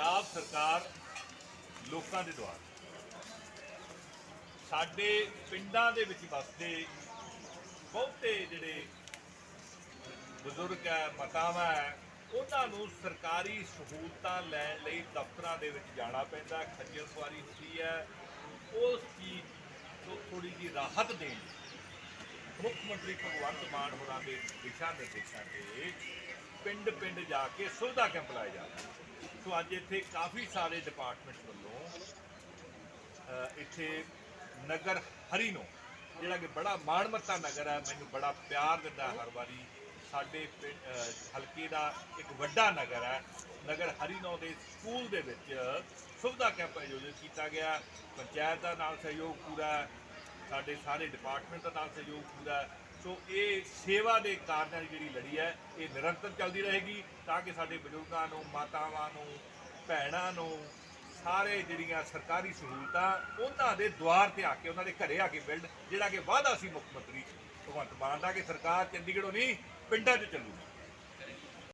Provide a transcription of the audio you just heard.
ਪੰਜਾਬ ਸਰਕਾਰ ਲੋਕਾਂ ਦੇ ਦੁਆਰ। ਸਾਡੇ ਪਿੰਡਾਂ ਦੇ ਵਿੱਚ ਵਸਦੇ ਬਹੁਤੇ ਜਿਹੜੇ ਬਜ਼ੁਰਗ ਹੈ, ਮਾਤਾਵਾਂ ਹੈ, ਉਹਨਾਂ ਨੂੰ ਸਰਕਾਰੀ ਸਹੂਲਤਾਂ ਲੈਣ ਲਈ ਦਫ਼ਤਰਾਂ ਦੇ ਵਿੱਚ ਜਾਣਾ ਪੈਂਦਾ, ਖੱਜਲ ਸਵਾਰੀ ਹੁੰਦੀ ਹੈ। ਉਸ ਚੀਜ਼ ਤੋਂ ਥੋੜੀ ਜਿਹੀ ਰਾਹਤ ਦੇਣ ਮੁੱਖ ਮੰਤਰੀ ਭਗਵੰਤ ਮਾਨ ਹੋਰਾਂ ਦੇ ਦਿਸ਼ਾ ਨਿਰਦੇਸ਼ਾਂ ਤੇ ਪਿੰਡ ਪਿੰਡ ਜਾ ਕੇ ਸੁਵਿਧਾ ਕੈਂਪ ਲਾਏ ਜਾ ਰਹੇ ਹਨ। ਅੱਜ ਇੱਥੇ ਕਾਫੀ ਸਾਰੇ ਡਿਪਾਰਟਮੈਂਟ ਵੱਲੋਂ ਇੱਥੇ ਨਗਰ ਹਰੀ ਨੂੰ, ਜਿਹੜਾ ਕਿ ਬੜਾ ਮਾਣਮੱਤਾ ਨਗਰ ਹੈ, ਮੈਨੂੰ ਬੜਾ ਪਿਆਰ ਦਿੰਦਾ ਹਰ ਵਾਰੀ, ਸਾਡੇ ਪਿੰਡ- ਹਲਕੇ ਦਾ ਇੱਕ ਵੱਡਾ ਨਗਰ ਹੈ, ਨਗਰ ਹਰੀਨੋ ਦੇ ਸਕੂਲ ਦੇ ਵਿੱਚ ਸੁਵਿਧਾ ਕੈਂਪ ਆਯੋਜਿਤ ਕੀਤਾ ਗਿਆ, ਪੰਚਾਇਤ ਦਾ ਨਾਲ ਸਹਿਯੋਗ ਪੂਰਾ, ਸਾਡੇ ਸਾਰੇ ਡਿਪਾਰਟਮੈਂਟ ਦਾ ਨਾਲ ਸਹਿਯੋਗ ਪੂਰਾ ਸੋ ਇਹ ਸੇਵਾ ਦੇ ਕਾਰਜਾਂ ਦੀ ਜਿਹੜੀ ਲੜੀ ਹੈ, ਇਹ ਨਿਰੰਤਰ ਚੱਲਦੀ ਰਹੇਗੀ ਤਾਂ ਕਿ ਸਾਡੇ ਬਜ਼ੁਰਗਾਂ ਨੂੰ, ਮਾਤਾਵਾਂ ਨੂੰ, ਭੈਣਾਂ ਨੂੰ, ਸਾਰੇ ਜਿਹੜੀਆਂ ਸਰਕਾਰੀ ਸਹੂਲਤਾਂ, ਉਹਨਾਂ ਦੇ ਦੁਆਰ ਤੇ ਆ ਕੇ, ਉਹਨਾਂ ਦੇ ਘਰੇ ਆ ਕੇ ਬਿਲਡ ਜਿਹੜਾ ਕਿ ਵਾਅਦਾ ਸੀ ਮੁੱਖ ਮੰਤਰੀ ਭਗਵੰਤ ਮਾਨ ਦਾ ਕਿ ਸਰਕਾਰ ਚੰਡੀਗੜ੍ਹੋਂ ਨਹੀਂ, ਪਿੰਡਾਂ 'ਚ ਚੱਲੂਗੀ।